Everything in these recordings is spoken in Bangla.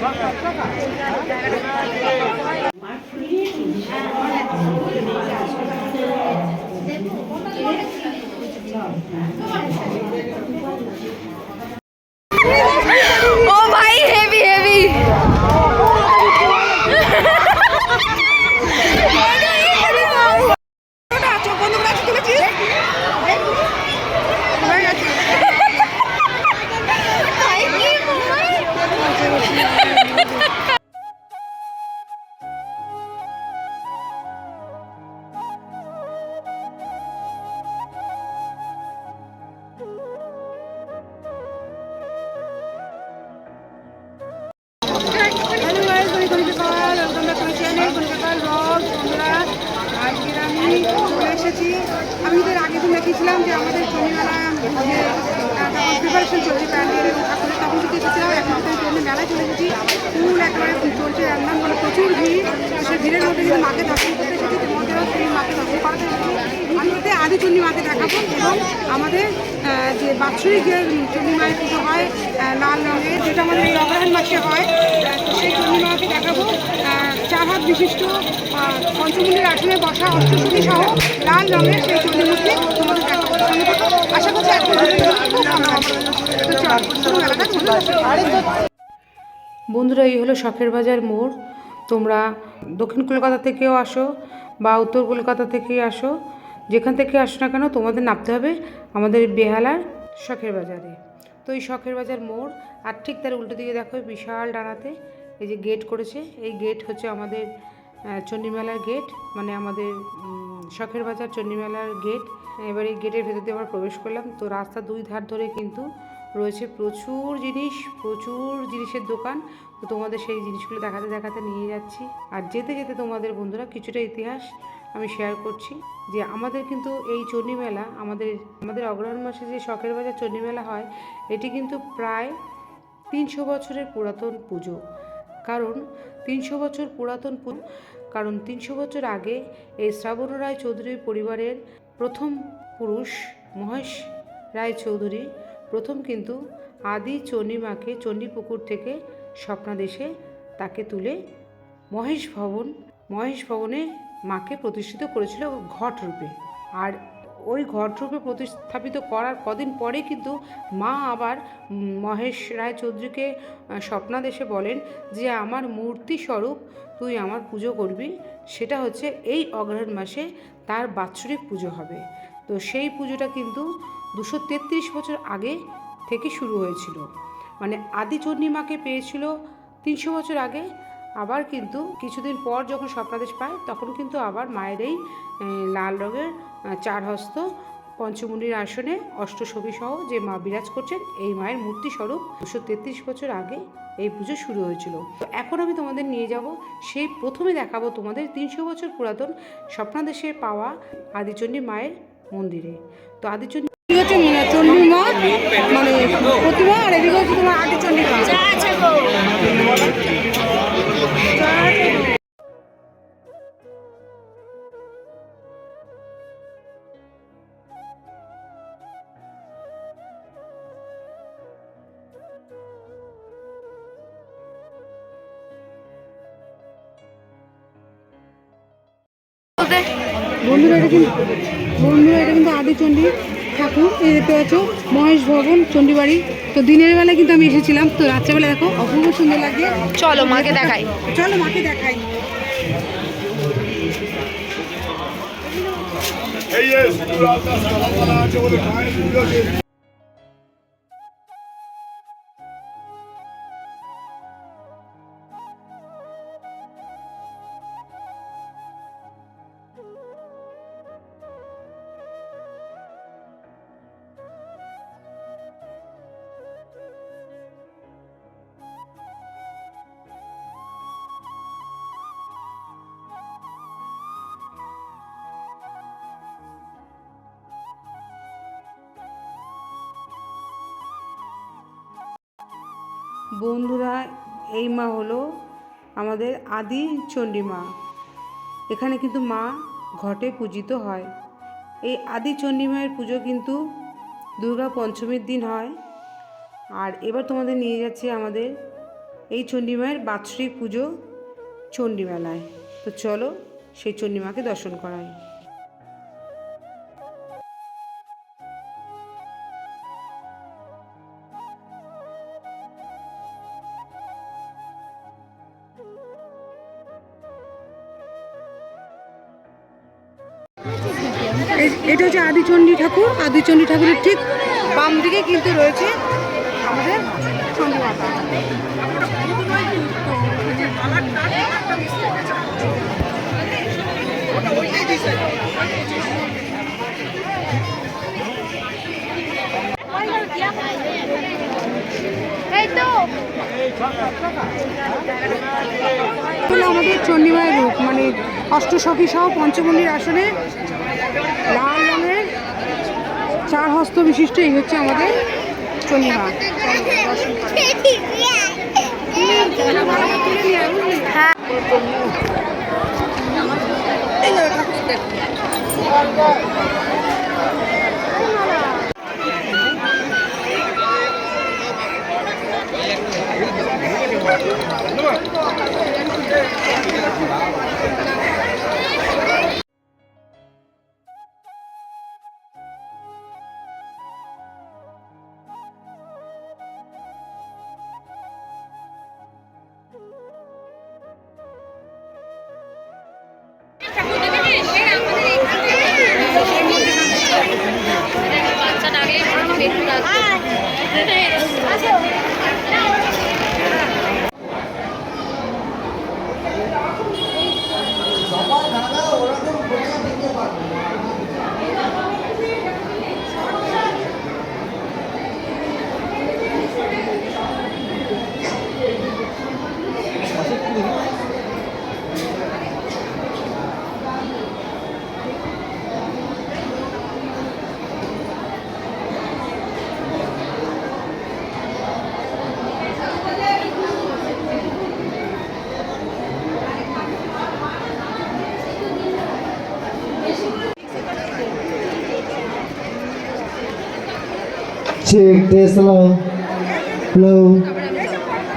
আজকে আমি চলে আমি এর আগের দিন দেখিয়েছিলাম যে আমাদের শনিবেলা যে প্রিপারেশন চলছে প্যান্ডেল ঠাকুরের এসেছিলাম এখন থেকে চলে মেলায় চলে এসেছি। ফুল একেবারে চলছে রান্নান মানে প্রচুর ভিড়। সেই ভিড়ের মধ্যে কিন্তু মাকে দর্শন করতে এসেছি তোমাদেরও সেই মাকে দর্শন করাতে আমি ওতে আদিচন্ডী মাকে দেখাবো এবং আমাদের যে বাৎসরিক যে চন্ডী মায়ের পুজো হয় লাল রঙের যেটা আমাদের এই মাসে হয় সেই চন্ডী মাকে দেখাবো। চার হাত বিশিষ্ট আহ, পঞ্চমুন্ডির আসনে বসা অষ্টশতী সহ লাল রঙের সেই চন্ডী মূর্তি তোমাদের দেখাবো। আশা করছি আজকে খুব ভালো হবে তো চল পুরো মেলাটা ঘুরে বন্ধুরা, এই হলো শখের বাজার মোড়। তোমরা দক্ষিণ কলকাতা থেকেও আসো বা উত্তর কলকাতা থেকে আসো। যেখান থেকে আসো না কেন, তোমাদের নামতে হবে আমাদের বেহালার শখের বাজারে। তো এই শখের বাজার মোড়, আর ঠিক তার উল্টো দিকে দেখো বিশাল ডানাতে এই যে গেট করেছে। এই গেট হচ্ছে আমাদের চণ্ডীমেলার গেট মানে আমাদের শখের বাজার চণ্ডীমেলার গেট। এবার এই গেটের ভেতর দিয়ে আমরা প্রবেশ করলাম। তো রাস্তা দুই ধার ধরে কিন্তু রয়েছে প্রচুর জিনিস, প্রচুর জিনিসের দোকান। তো তোমাদের সেই জিনিসগুলো দেখাতে দেখাতে নিয়ে যাচ্ছি। আর যেতে যেতে তোমাদের বন্ধুরা কিছুটা ইতিহাস আমি শেয়ার করছি। যে আমাদের কিন্তু এই চণ্ডী মেলা, আমাদের আমাদের অগ্রহণ মাসে যে শখের বাজার চণ্ডী মেলা হয়, এটি কিন্তু প্রায় তিনশো বছরের পুরাতন পুজো। কারণ তিনশো বছর পুরাতন পুজো, কারণ তিনশো বছর আগে এই শ্রাবণ রায় চৌধুরী পরিবারের প্রথম পুরুষ মহেশ রায় চৌধুরী প্রথম কিন্তু আদি চণ্ডীমাকে চণ্ডীপুকুর থেকে স্বপ্নাদেশে তাকে তুলে মহেশ ভবন, মহেশ ভবনে মাকে প্রতিষ্ঠিত করেছিল ঘট রূপে আর ওই ঘট রূপে প্রতিস্থাপিত করার কদিন পরে কিন্তু মা আবার মহেশ রায় চৌধুরীকে স্বপ্নাদেশে বলেন যে, আমার মূর্তি স্বরূপ তুই আমার পুজো করবি। সেটা হচ্ছে এই অগ্রহণ মাসে তার বাৎসরিক পুজো হবে। তো সেই পুজোটা কিন্তু দুশো তেত্রিশ বছর আগে থেকে শুরু হয়েছিল। মানে আদিচণ্ডী মাকে পেয়েছিল তিনশো বছর আগে। আবার কিন্তু কিছুদিন পর যখন স্বপ্নাদেশ পায়, তখন কিন্তু আবার মায়ের এই লাল রঙের চার হস্ত পঞ্চমুণ্ডির আসনে সহ যে মা বিরাজ করছেন, এই মায়ের মূর্তি স্বরূপ দুশো তেত্রিশ বছর আগে এই পুজো শুরু হয়েছিল। তো এখন আমি তোমাদের নিয়ে যাব, সেই প্রথমে দেখাবো তোমাদের তিনশো বছর পুরাতন স্বপ্নাদেশে পাওয়া আদিচণ্ডী মায়ের মন্দিরে। তো আদিচণ্ডী এই হচ্ছে মা- চণ্ডী মা মানে প্রতিমা আর এদিকে হচ্ছে তোমার আদি চণ্ডী মা বন্ধুরা এটা কিন্তু বন্ধুরা এটা কিন্তু আদিচণ্ডী ঠাকুর এই দেখতে পাচ্ছ মহেশ ভবন চণ্ডীবাড়ি। তো দিনের বেলা কিন্তু আমি এসেছিলাম তো রাত্রেবেলা দেখো অপূর্ব সুন্দর লাগে চলো মাকে দেখাই। চলো মাকে দেখাই। এই বন্ধুরা, এই মা হলো আমাদের আদি চণ্ডী মা। এখানে কিন্তু মা ঘটে পূজিত হয়। এই আদি চণ্ডী মায়ের পুজো কিন্তু দুর্গা পঞ্চমীর দিন হয়। আর এবার তোমাদের নিয়ে যাচ্ছে আমাদের এই চণ্ডীমায়ের বাৎসরিক পুজো চণ্ডীমেলায়। তো চলো সেই চণ্ডীমাকে দর্শন করাই। আদিচণ্ডী ঠাকুর আদিচণ্ডী ঠাকুরের ঠিক বাম দিকে কিন্তু রয়েছে আমাদের চণ্ডী আমাদের চণ্ডীমায়ের রূপ মানে অষ্টসখী সহ পঞ্চমল্লির আসনে চার হস্ত বিশিষ্ট এই হচ্ছে আমাদের চণ্ডীমা বাচ্চা একটু ডাকবে Check this low. Low.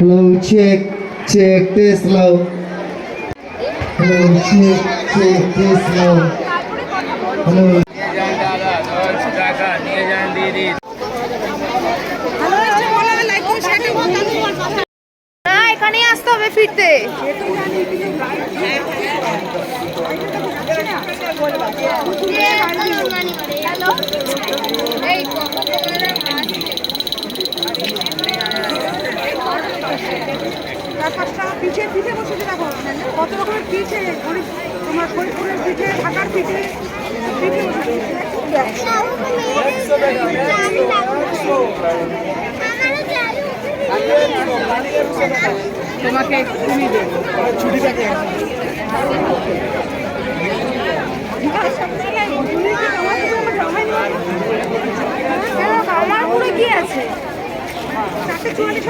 Low check. Check this low. Hello, check. Check this low. না এখানেই আসতে হবে ফিরতে এই তার পাঁচটা পিঠে পিঠে কত রকমের পিঠে গরিব তোমার ফরিদপুরের পিঠে ঢাকার পিঠে পিঠে তোমাকে তুমি দেবো। ছুটিটাকে আমার পুরো কি আছে? চারটে চুয়াল্লিশ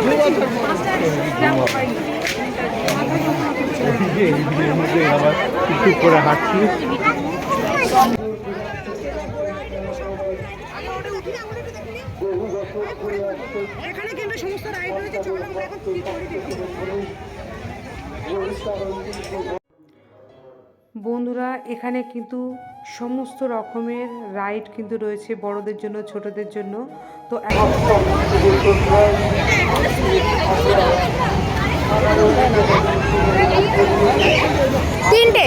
রয়েছে চলো আমরা এখন কি করি দেখি বন্ধুরা, এখানে কিন্তু সমস্ত রকমের রাইড কিন্তু রয়েছে বড়দের জন্য, ছোটদের জন্য। তো তিনটে।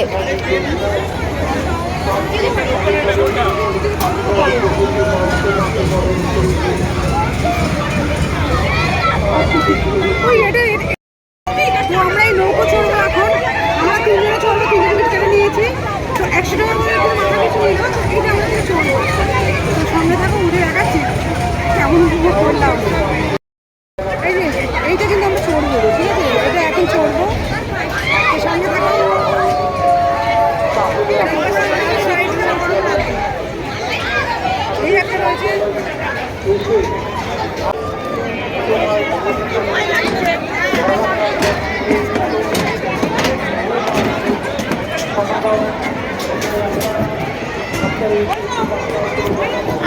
Thank এটা এটা- তো আমরা এই নৌকো চড়বো এখন আমরা তিনজনে চড়বো তিনজনে টিকিট কেটে নিয়েছি তো একশো টাকা করে কোনো মাথা পিছু নিল তো এইটা আমরা থেকে চড়বো তো সামনে থাকো উঠে দেখাচ্ছি কেমন উপভোগ করলাম এই যে এইটা কিন্তু আমরা চড়বো ঠিক আছে এটা এখন চড়বো তো সামনে থাকো এই একটা রয়েছে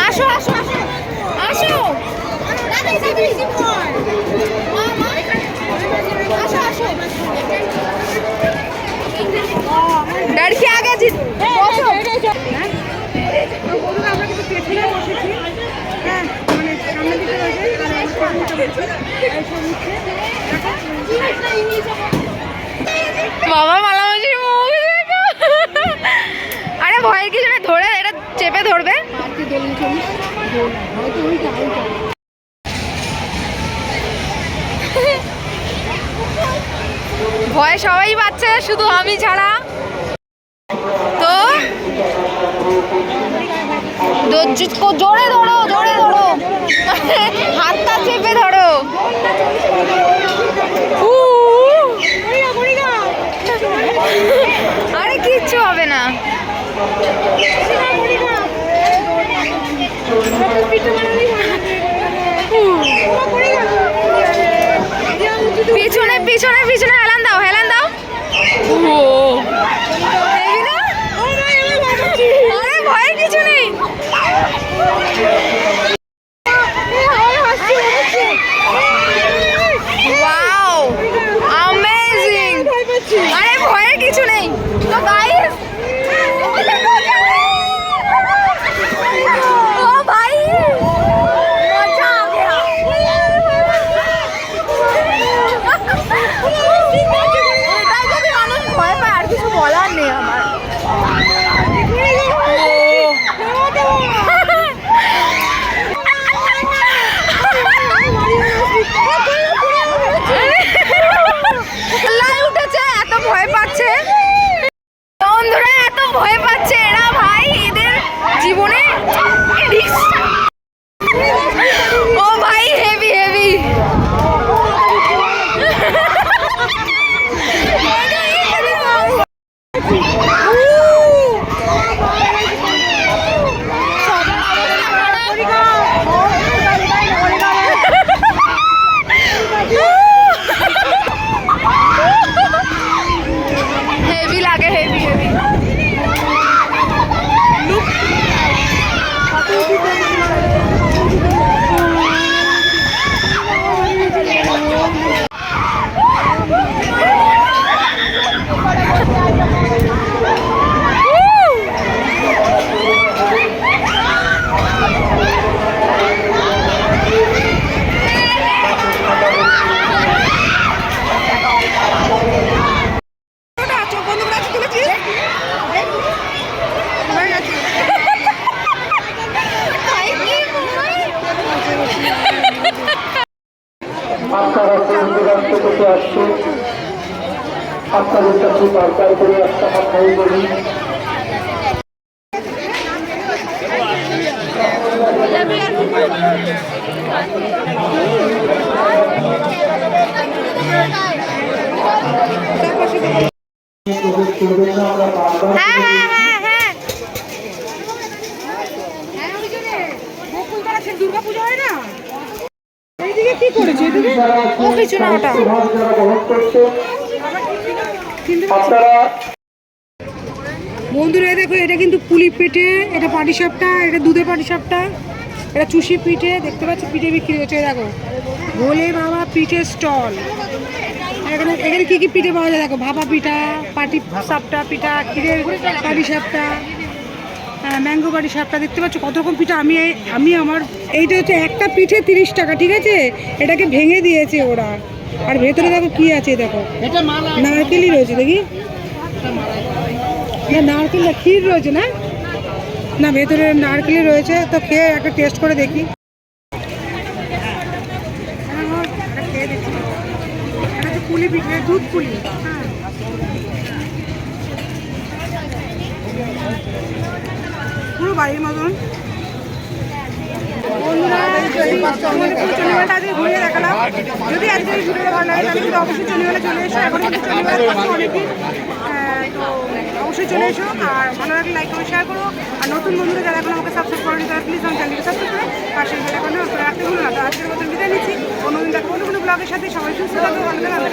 আসো আসো আসো আসো বাবা মালামাছি মুখ দেখো। আরে ভয়ের কিছু না ধরে এটা চেপে ধরবে? ভয় সবাই পাচ্ছে, শুধু আমি ছাড়া। তো? জোরে ধরো জোরে ধরো। হাতটা চেপে ধরো। আরে কিচ্ছু হবে না। পিছনে পিছনে পিছনে হেলান দাও হেলান দাও। ও। আপনারা থেকে আসছেন আপনাদের কাছে বার্তায় করে একটা কথাই বলি। বকুলতলা দুর্গাপূজা হয় না? এইদিকে কি করেছে? এদিকে? ও কিছু না ওটা। ভাগ যারা গ্রহণ করছে আপনারা বন্ধুরা দেখো এটা কিন্তু পুলি পিঠে এটা পাটিসাপটা এটা দুধের পাটিসাপটা এটা চুষি পিঠে দেখতে পাচ্ছি পিঠে বিক্রি হচ্ছে দেখো। ভোলে বাবা পিঠে স্টল। এখানে এখানে কি কি পিঠে পাওয়া যায় দেখো ভাপা পিঠা পাটি সাপটা পিঠা ক্ষীরের পাটি সাপটা। ম্যাঙ্গো বাড়ি সাপটা দেখতে পাচ্ছ কত রকম পিঠা। আমি আমি আমার এইটা হচ্ছে একটা পিঠে তিরিশ টাকা ঠিক আছে? এটাকে ভেঙে দিয়েছে ওরা। আর ভেতরে দেখো কি আছে দেখো। নারকেলই রয়েছে দেখি। না নারকেল না ক্ষীর রয়েছে না? না ভেতরে নারকেলই রয়েছে তো খেয়ে একটা টেস্ট করে দেখি। পুলি পিঠে দুধ পুলি হ্যাঁ পুরো বাড়ির মতন। বন্ধুরা ঘুরিয়ে দেখালাম যদি আজকে এই ভালো লাগে তাহলে কিন্তু অবশ্যই চন্ডীমেলা চলে এসো। এখন কিন্তু অনেকদিন। আহ, তো অবশ্যই চলে এসো। আর ভালো লাগলে লাইক শেয়ার করো। আর নতুন বন্ধুরা যারা এখন আমাকে সাবস্ক্রাইব করে পাশে বেলা করে রাখতে ভুলো না। তো আজকের মতন বিদায় নিচ্ছি। অন্যদিন দেখো কোনো ব্লগের সাথে। সবাই সুস্থ থাকবে ভালো থাকবে